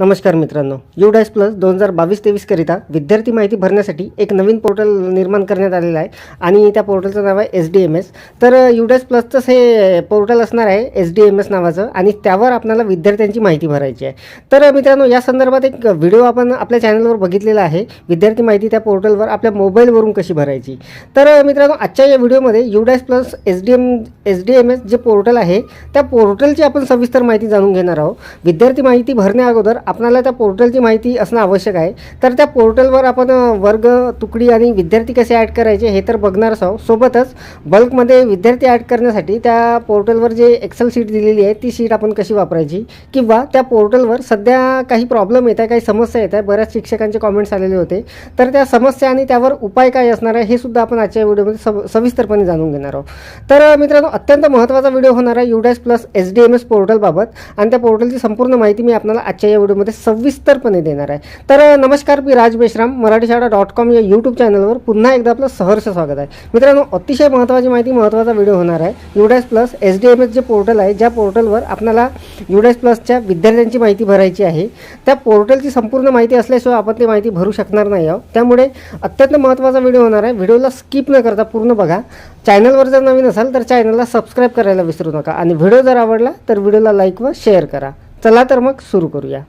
नमस्कार मित्रांनो you plus दोन हजार बावीस तेवीसकरिता विद्यार्थी माहिती भरण्यासाठी एक नवीन पोर्टल निर्माण करण्यात आलेलं आहे आणि त्या पोर्टलचं नाव आहे एस डी एम एस तर uh, यू प्लसचंच हे पोर्टल असणार आहे एस डी एम एस नावाचं आणि त्यावर आपल्याला विद्यार्थ्यांची माहिती भरायची आहे. तर uh, मित्रांनो या संदर्भात एक व्हिडिओ आपण आपल्या चॅनलवर बघितलेला आहे विद्यार्थी माहिती त्या पोर्टलवर आपल्या मोबाईलवरून कशी भरायची. तर uh, मित्रांनो आजच्या या व्हिडिओमध्ये U plus S D M S D M S जे पोर्टल आहे त्या पोर्टलची आपण सविस्तर माहिती जाणून घेणार आहोत. विद्यार्थी माहिती भरण्या आपणाला आपल्याला त्या पोर्टलची माहिती असणं आवश्यक आहे. तर त्या पोर्टलवर आपण वर्ग तुकडी आणि विद्यार्थी कसे ॲड करायचे हे तर बघणारच आहोत. सोबतच बल्कमध्ये विद्यार्थी ॲड करण्यासाठी त्या पोर्टलवर जे एक्सेल शीट दिलेली आहे ती शीट आपण कशी वापरायची? किंवा त्या पोर्टलवर सध्या काही प्रॉब्लेम येत आहे काही समस्या येत आहे बऱ्याच शिक्षकांचे कॉमेंट्स आलेले होते. तर त्या समस्या आणि त्यावर उपाय काय असणार आहे हे सुद्धा आपण आजच्या व्हिडिओमध्ये सव सविस्तरपणे जाणून घेणार आहोत. तर मित्रांनो अत्यंत महत्त्वाचा व्हिडिओ होणार आहे UDISE plus S D M S पोर्टलबाबत. आणि त्या पोर्टलची संपूर्ण माहिती मी आपल्याला आजच्या या एपिसोडमध्ये सविस्तरपणे देणार आहे. तर नमस्कार मी राज बेश्राम मराठी शाळा डॉट कॉम या यूट्यूब चॅनलवर पुन्हा एकदा आपलं सहर्ष स्वागत आहे. मित्रांनो अतिशय महत्त्वाची माहिती महत्त्वाचा व्हिडिओ होणार आहे. UDISE plus S D M S जे पोर्टल आहे ज्या पोर्टलवर आपल्याला युडॅस प्लसच्या विद्यार्थ्यांची माहिती भरायची आहे त्या पोर्टलची संपूर्ण माहिती असल्याशिवाय आपण ती माहिती भरू शकणार नाही आहोत. त्यामुळे अत्यंत महत्त्वाचा व्हिडिओ होणार आहे. व्हिडिओला स्किप न करता पूर्ण बघा. चॅनलवर जर नवीन असाल तर चॅनलला सबस्क्राईब करायला विसरू नका. आणि व्हिडिओ जर आवडला तर व्हिडिओला लाईक व शेअर करा. चला तर मग सुरू करूया.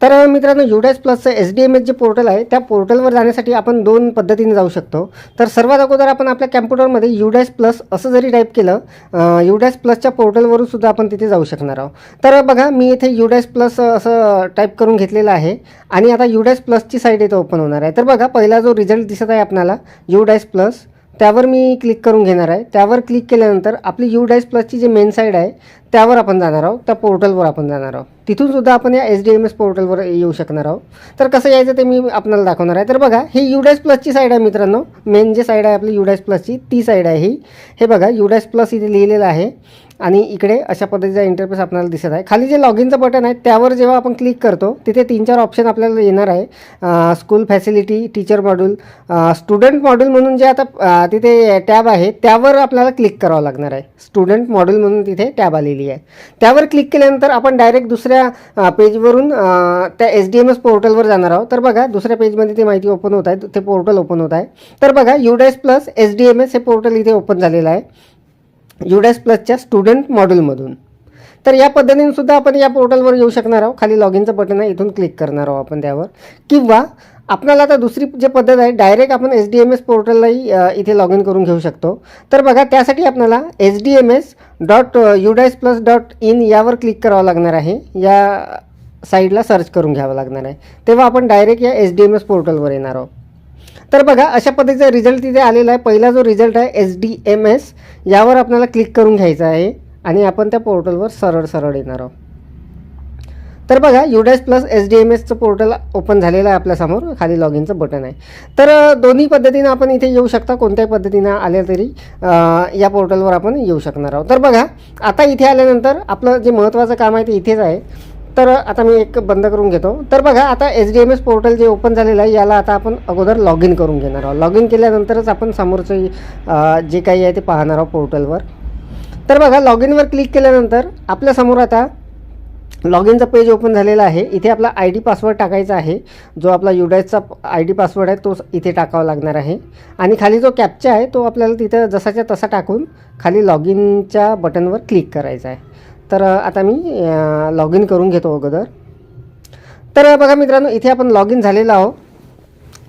तर मित्रांनो युडॅस प्लसचं एस डी एम एस जे पोर्टल आहे त्या पोर्टलवर जाण्यासाठी आपण दोन पद्धतीने जाऊ शकतो. तर सर्वात अगोदर आपण आपल्या कॅम्प्युटरमध्ये युडॅस प्लस असं जरी टाईप केलं युडॅस प्लसच्या पोर्टलवरून सुद्धा आपण तिथे जाऊ शकणार आहोत. तर बघा मी इथे युडॅस प्लस असं टाईप करून घेतलेलं आहे आणि आता युडॅस प्लसची साईट इथे ओपन होणार आहे. तर बघा पहिला जो रिझल्ट दिसत आहे आपल्याला युडॅस प्लस त्यावर मी क्लिक करून घेणार आहे. त्यावर क्लिक केल्यानंतर आपली यू डायस प्लसची जी मेन साईड आहे त्यावर आपण जाणार आहोत. त्या पोर्टलवर आपण जाणार आहोत. तिथून सुद्धा आपण या एस डी एम एस पोर्टलवर येऊ शकणार आहोत. तर कसं यायचं ते मी आपल्याला दाखवणार आहे. तर बघा ही यू डायस प्लसची साईड आहे मित्रांनो. मेन जे साईड आहे आपली यू डायस प्लसची ती साईड आहे ही. हे बघा यू डायस प्लस इथे लिहिलेलं आहे. आणि इकडे अशा पद्धतीचा इंटरफेस आपल्याला दिसत आहे. खाली जे लॉग इनचं बटन आहे त्यावर जेव्हा आपण क्लिक करतो तिथे तीन चार ऑप्शन आपल्याला येणार आहे. School facility teacher module student module म्हणून जे आता तिथे टॅब आहे त्यावर आपल्याला क्लिक करावं लागणार आहे. स्टुडंट मॉड्यूल म्हणून तिथे टॅब आलेली आहे. त्यावर क्लिक केल्यानंतर आपण डायरेक्ट दुसऱ्या पेजवरून त्या एस डी एम एस पोर्टलवर जाणार आहोत. तर बघा दुसऱ्या पेजमध्ये ती माहिती ओपन होत आहे. ते पोर्टल ओपन होत आहे. तर बघा UDISE plus S D M S हे पोर्टल इथे ओपन झालेलं आहे. युडॅस प्लसच्या स्टुडंट मॉड्यूलमधून तर या पद्धतीने सुद्धा आपण या पोर्टलवर येऊ शकणार आहोत. खाली लॉग इनचं बटन आहे इथून क्लिक करणार आहोत आपण त्यावर. किंवा आपल्याला आता दुसरी जे पद्धत आहे डायरेक्ट आपण एस डी एम एस पोर्टललाही इथे लॉग इन करून घेऊ शकतो. तर बघा त्यासाठी आपल्याला S D M S dot UDISE plus dot in यावर क्लिक करावं लागणार आहे. या साईडला सर्च करून घ्यावं लागणार आहे. तेव्हा आपण डायरेक्ट या एस डी एम एस पोर्टलवर येणार आहोत. तर बघा अशा पद्धतीचा रिझल्ट तिथे आलेला आहे. पहिला जो रिझल्ट आहे एस डी एम एस यावर आपल्याला क्लिक करून घ्यायचा आहे आणि आपण त्या पोर्टलवर सरळ सरळ येणार आहोत. तर बघा UDISE plus S D M एसचं पोर्टल ओपन झालेलं आहे आपल्यासमोर खाली लॉग इनचं बटन आहे. तर दोन्ही पद्धतीनं आपण इथे येऊ शकता. कोणत्याही पद्धतीनं आल्या तरी या पोर्टलवर आपण येऊ शकणार आहोत. तर बघा आता इथे आल्यानंतर आपलं जे महत्त्वाचं काम आहे ते इथेच आहे. तर आता मी एक बंद करून घेतो. तर बघा आता S D M S portal जे ओपन झालेलं आहे याला आता आपण अगोदर लॉग इन करून घेणार आहोत. लॉग इन केल्यानंतरच आपण समोरचं जे काही आहे ते पाहणार आहोत पोर्टलवर. तर बघा लॉग इनवर क्लिक केल्यानंतर आपल्यासमोर आता लॉग इनचा पेज ओपन झालेला आहे. इथे आपला आय डी पासवर्ड टाकायचा आहे. जो आपला युडायसचा आय डी पासवर्ड आहे तो इथे टाकावा लागणार आहे. आणि खाली जो कॅपचा आहे तो आपल्याला तिथं जसाच्या तसा टाकून खाली लॉग इनच्या बटनवर क्लिक करायचा आहे. तर आता मी लॉग इन करून घेतो अगोदर. तर बघा मित्रांनो इथे आपण लॉग इन झालेलो आहोत.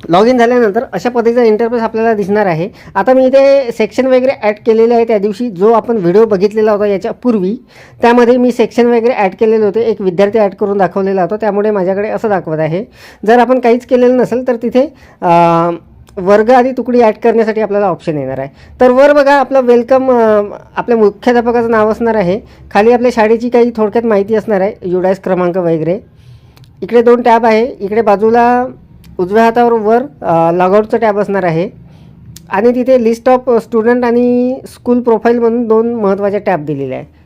लॉग इन झाल्यानंतर अशा पद्धतीचा इंटरफेस आपल्याला दिसणार आहे. आता मी इथे सेक्शन वगैरे ॲड केलेले आहे त्या दिवशी. जो आपण व्हिडिओ बघितलेला होता याच्या पूर्वी त्यामध्ये मी सेक्शन वगैरे ॲड केलेले होते. एक विद्यार्थी ॲड करून दाखवलेला होता. त्यामुळे माझ्याकडे असं दाखवत आहे. जर आपण काहीच केलेलं नसेल तर तिथे वर्ग आणि तुकडी ॲड करण्यासाठी आपल्याला ऑप्शन येणार आहे. तर वर बघा आपलं वेलकम आपल्या मुख्याध्यापकाचं नाव असणार आहे. खाली आपल्या शाळेची काही थोडक्यात माहिती असणार आहे. युडायस क्रमांक वगैरे. इकडे दोन टॅब आहे. इकडे बाजूला उजव्या हातावर वर लॉगआउटचं टॅब असणार आहे. आणि तिथे लिस्ट ऑफ स्टुडंट आणि स्कूल प्रोफाईल म्हणून दोन महत्त्वाचे टॅब दिलेले आहे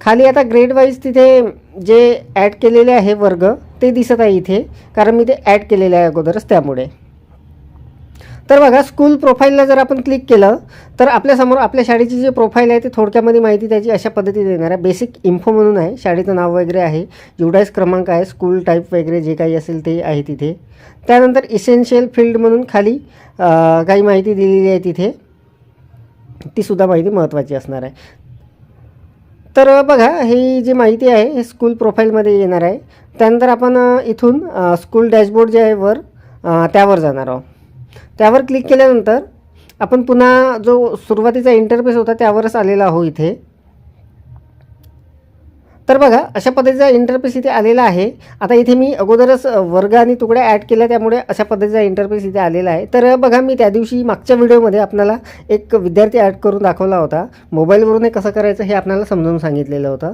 खाली आता ग्रेड वाईज तिथे जे ॲड केलेले आहे वर्ग ते दिसत आहे इथे. कारण मी ते ॲड केलेले आहे अगोदरच त्यामुळे. तर बघा स्कूल प्रोफाईलला जर आपण क्लिक केलं तर आपल्यासमोर आपल्या शाळेची जी प्रोफाईल आहे ती थोडक्यामध्ये माहिती त्याची अशा पद्धतीने देणार आहे. बेसिक इन्फो म्हणून आहे. शाळेचं नाव वगैरे आहे. युडाईस क्रमांक आहे. स्कूल टाईप वगैरे जे काही असेल ते आहे तिथे. त्यानंतर इसेन्शियल फील्ड म्हणून खाली काही माहिती दिलेली आहे तिथे. तीसुद्धा माहिती महत्त्वाची असणार आहे. तर बघा ही जी माहिती आहे हे स्कूल प्रोफाईलमध्ये येणार आहे. त्यानंतर आपण इथून स्कूल डॅशबोर्ड जे आहे वर त्यावर जाणार आहोत. त्यावर क्लिक केल्यानंतर आपण पुन्हा जो सुरुवातीचा इंटरफेस होता त्यावरच आलेला आहो इथे. तर बघा अशा पद्धतीचा इंटरफेस इथे आलेला आहे. आता इथे मी अगोदरच वर्ग आणि तुकड्या ॲड केल्या त्यामुळे अशा पद्धतीचा इंटरफेस इथे आलेला आहे. तर बघा मी त्या दिवशी मागच्या व्हिडिओमध्ये आपल्याला एक विद्यार्थी ॲड करून दाखवला होता. मोबाईलवरून हे कसं करायचं हे आपल्याला समजावून सांगितलेलं होतं.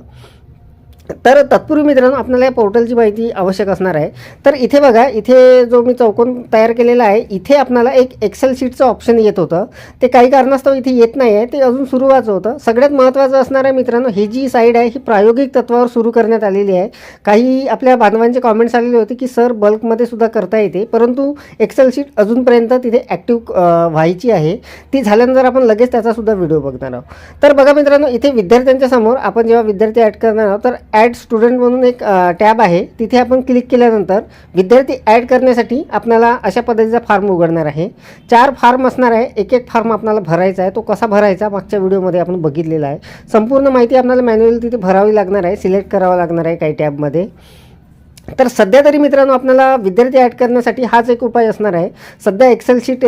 तर तत्पूर्वी मित्रांनो आपल्याला या पोर्टलची माहिती आवश्यक असणार आहे. तर इथे बघा इथे जो मी चौकोन तयार केलेला आहे इथे आपल्याला एक एक्सेल शीटचं ऑप्शन येत होतं. ते काही कारणास्तव इथे येत नाही आहे ते अजून सुरू होतं. सगळ्यात महत्त्वाचं असणार आहे मित्रांनो ही जी साईड आहे ही प्रायोगिक तत्वावर सुरू करण्यात आलेली आहे. काही आपल्या बांधवांचे कॉमेंट्स आलेले होते की सर बल्कमध्ये सुद्धा करता येते. परंतु एक्सेल शीट अजूनपर्यंत तिथे ॲक्टिव्ह व्हायची आहे. ती झाल्यानंतर आपण लगेच त्याचासुद्धा व्हिडिओ बघणार आहोत. तर बघा मित्रांनो इथे विद्यार्थ्यांच्या समोर आपण जेव्हा विद्यार्थी ॲड करणार आहोत तर ॲड स्टुडंट म्हणून एक टॅब आहे. तिथे आपण क्लिक केल्यानंतर विद्यार्थी ॲड करण्यासाठी आपल्याला अशा पद्धतीचा फॉर्म उघडणार आहे. चार फॉर्म असणार आहे. एक एक फॉर्म आपल्याला भरायचा आहे. तो कसा भरायचा मागच्या व्हिडिओमध्ये आपण बघितलेला आहे. संपूर्ण माहिती आपल्याला मॅन्युअल तिथे भरावी लागणार आहे. सिलेक्ट करावं लागणार आहे काही टॅबमध्ये. तर सध्या तरी मित्रांनो आपल्याला विद्यार्थी ॲड करण्यासाठी हाच एक उपाय असणार आहे. सध्या एक्सेल शीट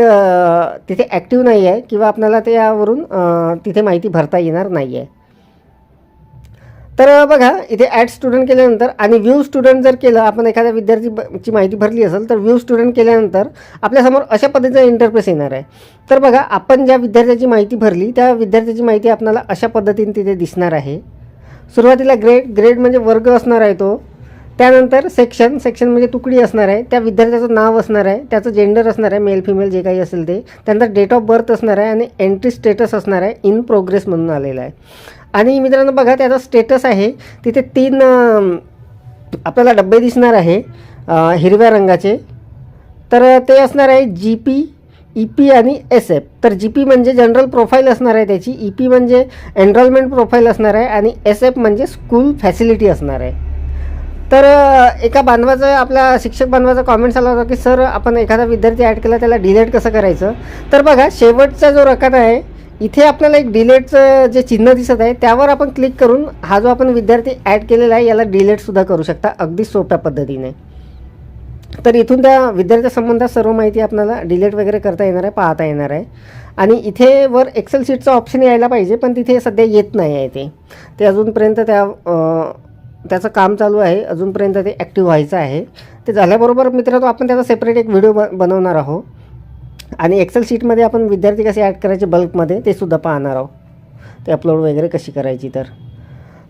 तिथे ॲक्टिव्ह नाही आहे किंवा आपल्याला त्यावरून तिथे माहिती भरता येणार नाही आहे. तर बघा इथे ॲड स्टुडंट केल्यानंतर आणि व्ह्यू स्टुडंट जर केलं आपण एखाद्या विद्यार्थी ब- ची माहिती भरली असेल तर व्ह्यू स्टुडंट केल्यानंतर आपल्यासमोर अशा पद्धतीचा इंटरफेस येणार आहे. तर बघा आपण ज्या विद्यार्थ्याची माहिती भरली त्या विद्यार्थ्याची माहिती आपल्याला अशा पद्धतीने तिथे दिसणार आहे. सुरुवातीला ग्रेड ग्रेड म्हणजे वर्ग असणार आहे तो. त्यानंतर सेक्शन सेक्शन म्हणजे तुकडी असणार आहे. त्या विद्यार्थ्याचं नाव असणार आहे. त्याचं जेंडर असणार आहे मेल फिमेल जे काही असेल ते. त्यानंतर डेट ऑफ बर्थ असणार आहे आणि एंट्री स्टेटस असणार आहे इन प्रोग्रेस म्हणून आलेला आहे. आणि मित्रांनो बघा त्याचा स्टेटस आहे. तिथे तीन आपल्याला डब्बे दिसणार आहे हिरव्या रंगाचे. तर ते असणार आहे जी पी ई पी आणि एस एफ तर जी पी म्हणजे जनरल प्रोफाईल असणार आहे त्याची. ई पी म्हणजे एनरोलमेंट प्रोफाईल असणार आहे आणि एस एफ म्हणजे स्कूल फॅसिलिटी असणार आहे. तर एका बांधवाचं आपल्या शिक्षक बांधवाचा कॉमेंट्स आला होता की सर आपण एखादा विद्यार्थी ॲड केला त्याला डिलेट कसं करायचं? तर बघा शेवटचा जो रकाना आहे इथे आपल्याला एक डिलेटचं जे चिन्ह दिसत आहे त्यावर आपण क्लिक करून हा जो आपण विद्यार्थी ॲड केलेला आहे याला डिलेटसुद्धा करू शकता अगदी सोप्या पद्धतीने. तर इथून त्या विद्यार्थ्यासंबंधात सर्व माहिती आपल्याला डिलेट वगैरे करता येणार आहे पाहता येणार आहे. आणि इथे वर एक्सेल शीटचा ऑप्शन यायला पाहिजे पण तिथे सध्या येत नाही आहे ते. ते अजूनपर्यंत त्या त्याचं काम चालू आहे अजूनपर्यंत ते ॲक्टिव्ह व्हायचं आहे. ते झाल्याबरोबर मित्रांनो आपण त्याचा सेपरेट एक व्हिडिओ ब बनवणार आहोत. आणि एक्सेल शीटमध्ये आपण विद्यार्थी कसे ॲड करायचे बल्कमध्ये ते सुद्धा पाहणार आहोत. ते अपलोड वगैरे कशी करायची तर.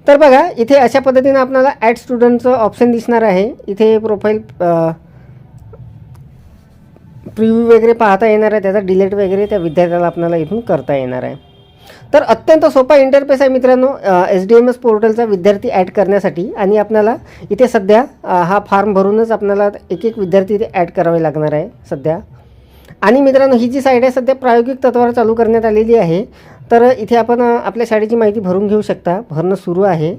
तर बघा इथे अशा पद्धतीनं आपल्याला ॲड स्टुडंटचं ऑप्शन दिसणार आहे. इथे प्रोफाईल प्रिव्ह्यू वगैरे पाहता येणार आहे. त्याचा डिलेट वगैरे त्या विद्यार्थ्याला आपल्याला इथून करता येणार आहे. तर अत्यंत सोपा इंटरफेस आहे मित्रांनो एस डी एम एस पोर्टलचा विद्यार्थी ॲड करण्यासाठी. आणि आपल्याला इथे सध्या हा फॉर्म भरूनच आपल्याला एक एक विद्यार्थी इथे ॲड करावे लागणार आहे सध्या. आणि मित्रांनो ही जी साईड आहे सध्या प्रायोगिक तत्वावर चालू करण्यात आलेली आहे. तर इथे आपण आपल्या शाळेची माहिती भरून घेऊ शकता. भरणं सुरू आहे.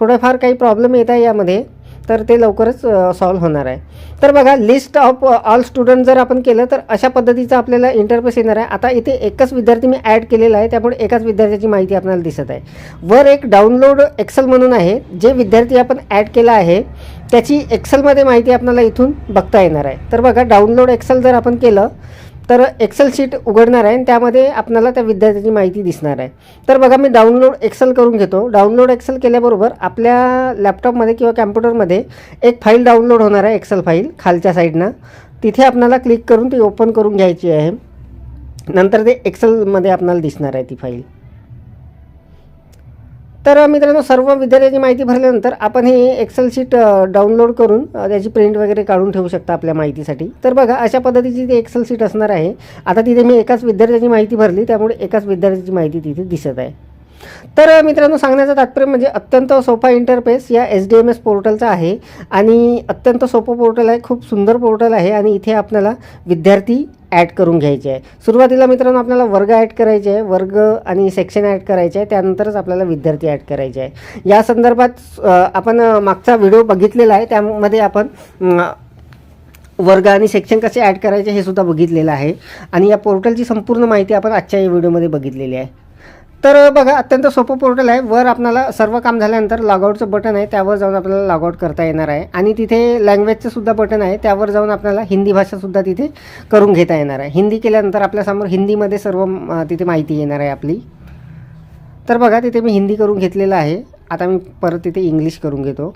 थोडंफार काही प्रॉब्लेम येत आहे यामध्ये. तर ते लवकरच सॉल्व्ह होणार आहे. तर बघा लिस्ट ऑफ ऑल स्टुडंट जर आपण केलं तर अशा पद्धतीचा आपल्याला इंटरफेस येणार आहे. आता इथे एकच विद्यार्थी मी ॲड केलेला आहे त्यामुळे एकाच विद्यार्थ्याची माहिती आपल्याला दिसत आहे. वर एक डाउनलोड एक्सेल म्हणून आहे जे विद्यार्थी आपण ॲड केला आहे त्याची एक्सेलमध्ये माहिती आपल्याला इथून बघता येणार आहे. तर बघा डाउनलोड एक्सेल जर आपण केलं तर एक्सेल शीट उघडणार आहे आणि त्यामध्ये आपल्याला त्या विद्यार्थ्याची माहिती दिसणार आहे. तर बघा मी डाउनलोड एक्सेल करून घेतो. डाउनलोड एक्सेल केल्याबरोबर आपल्या लॅपटॉपमध्ये किंवा कॅम्प्युटरमध्ये एक फाईल डाउनलोड होणार आहे एक्सेल फाईल खालच्या साईडनं तिथे आपल्याला क्लिक करून ती ओपन करून घ्यायची आहे. नंतर ते एक्सेलमध्ये आपल्याला दिसणार आहे ती फाईल तर मित्रांनो सर्व विद्यार्थ्याची माहिती भरल्यानंतर आपण हे एक्सेल शीट डाउनलोड करून त्याची प्रिंट वगैरे काढून ठेवू शकता आपल्या माहितीसाठी. तर बघा अशा पद्धतीची ती एक्सेल शीट असणार आहे. आता तिथे मी एकाच विद्यार्थ्याची माहिती भरली त्यामुळे एकाच विद्यार्थ्याची माहिती तिथे दिसत आहे. तर मित्रांनो सांगण्याचं तात्पर्य म्हणजे अत्यंत सोपा इंटरफेस या एस डी एम एस पोर्टलचा आहे आणि अत्यंत सोपं पोर्टल आहे खूप सुंदर पोर्टल आहे आणि इथे आपल्याला विद्यार्थी ॲड करून घ्यायचे. आहे सुरुवातीला मित्रांनो आपल्याला वर्ग ॲड करायचे आहे वर्ग आणि सेक्शन ॲड करायचे आहे त्यानंतरच आपल्याला विद्यार्थी ॲड करायचे. आहे या संदर्भात आपण मागचा व्हिडिओ बघितलेला आहे त्यामध्ये आपण वर्ग आणि सेक्शन कसे ॲड करायचे हे सुद्धा बघितलेलं आहे. आणि या पोर्टलची संपूर्ण माहिती आपण आजच्या या व्हिडिओमध्ये बघितलेली आहे. तर बघा अत्यंत सोपं पोर्टल आहे. वर आपल्याला सर्व काम झाल्यानंतर लॉगआउटचं बटन आहे त्यावर जाऊन आपल्याला लॉगआउट करता येणार आहे. आणि तिथे लँग्वेजचं सुद्धा बटन आहे त्यावर जाऊन आपल्याला हिंदी भाषासुद्धा तिथे करून घेता येणार आहे. हिंदी केल्यानंतर आपल्यासमोर हिंदीमध्ये सर्व तिथे माहिती येणार आहे आपली. तर बघा तिथे मी हिंदी करून घेतलेलं आहे. आता मी परत तिथे इंग्लिश करून घेतो.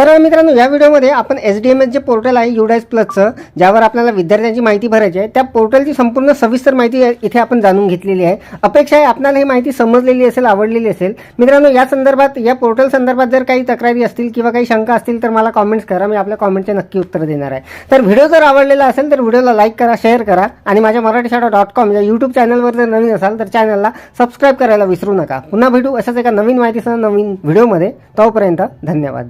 तर मित्रांनो या व्हिडिओमध्ये आपण एस डी एम एस जे पोर्टल आहे युडायस प्लसचं ज्यावर आपल्याला विद्यार्थ्यांची माहिती भरायची आहे त्या पोर्टलची संपूर्ण सविस्तर माहिती इथे आपण जाणून घेतलेली आहे. अपेक्षा आहे आपल्याला ही माहिती समजलेली असेल आवडलेली असेल. मित्रांनो या संदर्भात या पोर्टल संदर्भात जर काही तक्रारी असतील किंवा काही शंका असतील तर मला कॉमेंट्स करा मी आपल्या कॉमेंटचे नक्की उत्तर देणार आहे. तर व्हिडिओ जर आवडलेला असेल तर व्हिडिओला लाईक करा शेअर करा आणि माझ्या मराठी शाळा डॉट कॉम या यूट्यूब चॅनलवर जर नवीन असाल तर चॅनलला सबस्क्राईब करायला विसरू नका. पुन्हा भेटू अशाच एका नवीन माहितीसह नवीन व्हिडिओमध्ये. तोपर्यंत धन्यवाद.